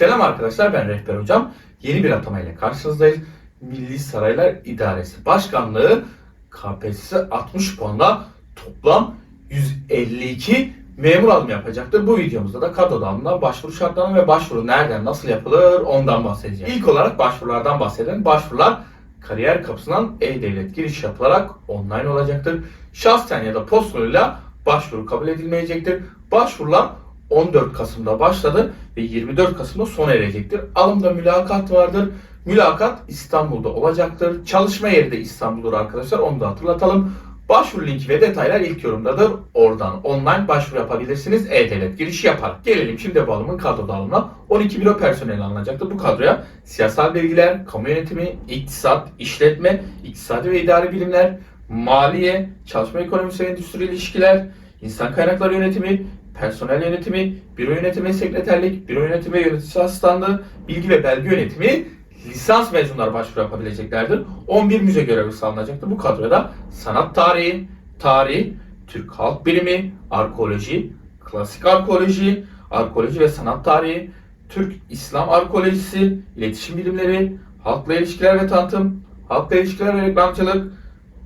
Selam arkadaşlar ben Rehber Hocam. Yeni bir atamayla karşınızdayız. Milli Saraylar İdaresi Başkanlığı KPSS 60 puanla toplam 152 memur alımı yapacaktır. Bu videomuzda da kadro dağılımından başvuru şartlarına ve başvuru nereden nasıl yapılır ondan bahsedeceğim. İlk olarak başvurulardan bahsedelim. Başvurular kariyer kapısından e-devlet giriş yapılarak online olacaktır. Şahsen ya da post yoluyla başvuru kabul edilmeyecektir. Başvurular 14 Kasım'da başladı ve 24 Kasım'da sona erecektir. Alımda mülakat vardır. Mülakat İstanbul'da olacaktır. Çalışma yeri de İstanbul'dur arkadaşlar. Onu da hatırlatalım. Başvuru linki ve detaylar ilk yorumdadır. Oradan online başvuru yapabilirsiniz. E-Devlet girişi yapar. Gelelim şimdi bu alımın kadro dağılımına. 12 büro personeli alınacaktır. Bu kadroya siyasal bilgiler, kamu yönetimi, iktisat, işletme, iktisadi ve idari bilimler, maliye, çalışma ekonomisi ve endüstri ilişkiler, insan kaynakları yönetimi, personel yönetimi, büro yönetimi, sekreterlik, büro yönetimi yönetici asistanlığı, bilgi ve belge yönetimi lisans mezunları başvuru yapabileceklerdir. 11 müze görevlisi alınacaktır. Bu kadroya da sanat tarihi, tarih, Türk halk bilimi, arkeoloji, klasik arkeoloji, arkeoloji ve sanat tarihi, Türk İslam arkeolojisi, iletişim bilimleri, halkla ilişkiler ve tanıtım, halkla ilişkiler ve reklamcılık,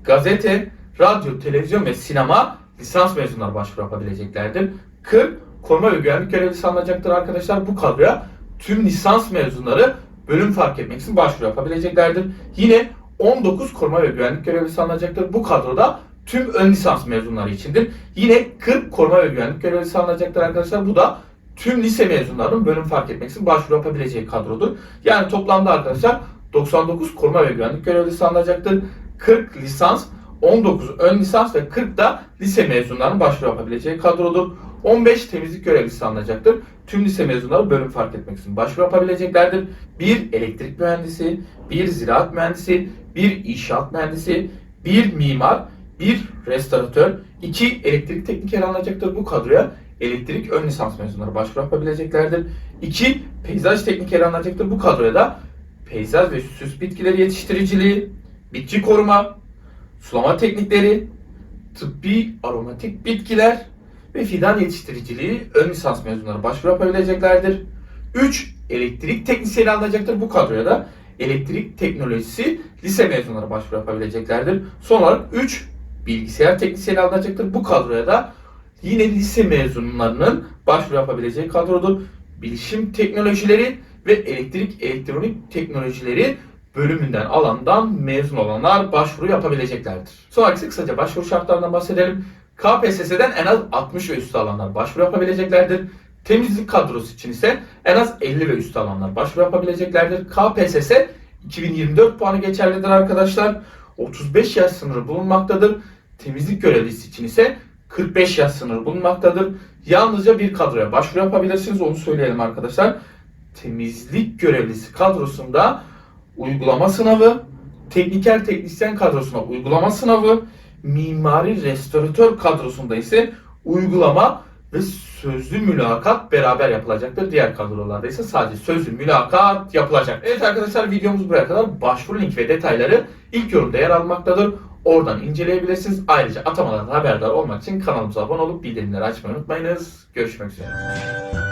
gazete, radyo, televizyon ve sinema lisans mezunları başvuru yapabileceklerdir. 40 koruma ve güvenlik görevlisi alınacaktır arkadaşlar. Bu kadroya tüm lisans mezunları bölüm fark etmeksizin başvuru yapabileceklerdir. Yine 19 koruma ve güvenlik görevlisi alınacaktır. Bu kadroda tüm ön lisans mezunları içindir. Yine 40 koruma ve güvenlik görevlisi alınacaktır arkadaşlar. Bu da tüm lise mezunlarının bölüm fark etmeksizin başvuru yapabileceği kadrodur. Yani toplamda arkadaşlar 99 koruma ve güvenlik görevlisi alınacaktır. 40 lisans, 19 ön lisans ve 40 da lise mezunlarının başvuru yapabileceği kadrodur. 15 temizlik görevlisi alınacaktır. Tüm lise mezunları bölüm fark etmeksizin başvuru yapabileceklerdir. Bir elektrik mühendisi, bir ziraat mühendisi, bir inşaat mühendisi, bir mimar, bir restoratör, iki elektrik teknikeri alınacaktır bu kadroya. Elektrik ön lisans mezunları başvuru yapabileceklerdir. İki peyzaj teknikeri alınacaktır bu kadroya da peyzaj ve süs bitkileri yetiştiriciliği, bitki koruma, sulama teknikleri, tıbbi aromatik bitkiler ve fidan yetiştiriciliği ön lisans mezunları başvuru yapabileceklerdir. 3. Elektrik teknisyeni alınacaktır bu kadroya da. Elektrik teknolojisi lise mezunları başvuru yapabileceklerdir. Son olarak 3. Bilgisayar teknisyeni alınacaktır bu kadroya da. Yine lise mezunlarının başvuru yapabileceği kadrodur. Bilişim teknolojileri ve elektrik elektronik teknolojileri bölümünden alandan mezun olanlar başvuru yapabileceklerdir. Sonra ise kısaca başvuru şartlarından bahsedelim. KPSS'den en az 60 ve üstü alanlar başvuru yapabileceklerdir. Temizlik kadrosu için ise en az 50 ve üstü alanlar başvuru yapabileceklerdir. KPSS 2024 puanı geçerlidir arkadaşlar. 35 yaş sınırı bulunmaktadır. Temizlik görevlisi için ise 45 yaş sınırı bulunmaktadır. Yalnızca bir kadroya başvuru yapabilirsiniz. Onu söyleyelim arkadaşlar. Temizlik görevlisi kadrosunda uygulama sınavı, tekniker teknisyen kadrosuna uygulama sınavı, mimari restoratör kadrosunda ise uygulama ve sözlü mülakat beraber yapılacaktır. Diğer kadrolarda ise sadece sözlü mülakat yapılacak. Evet arkadaşlar videomuz buraya kadar. Başvuru link ve detayları ilk yorumda yer almaktadır. Oradan inceleyebilirsiniz. Ayrıca atamalardan haberdar olmak için kanalımıza abone olup bildirimleri açmayı unutmayınız. Görüşmek üzere.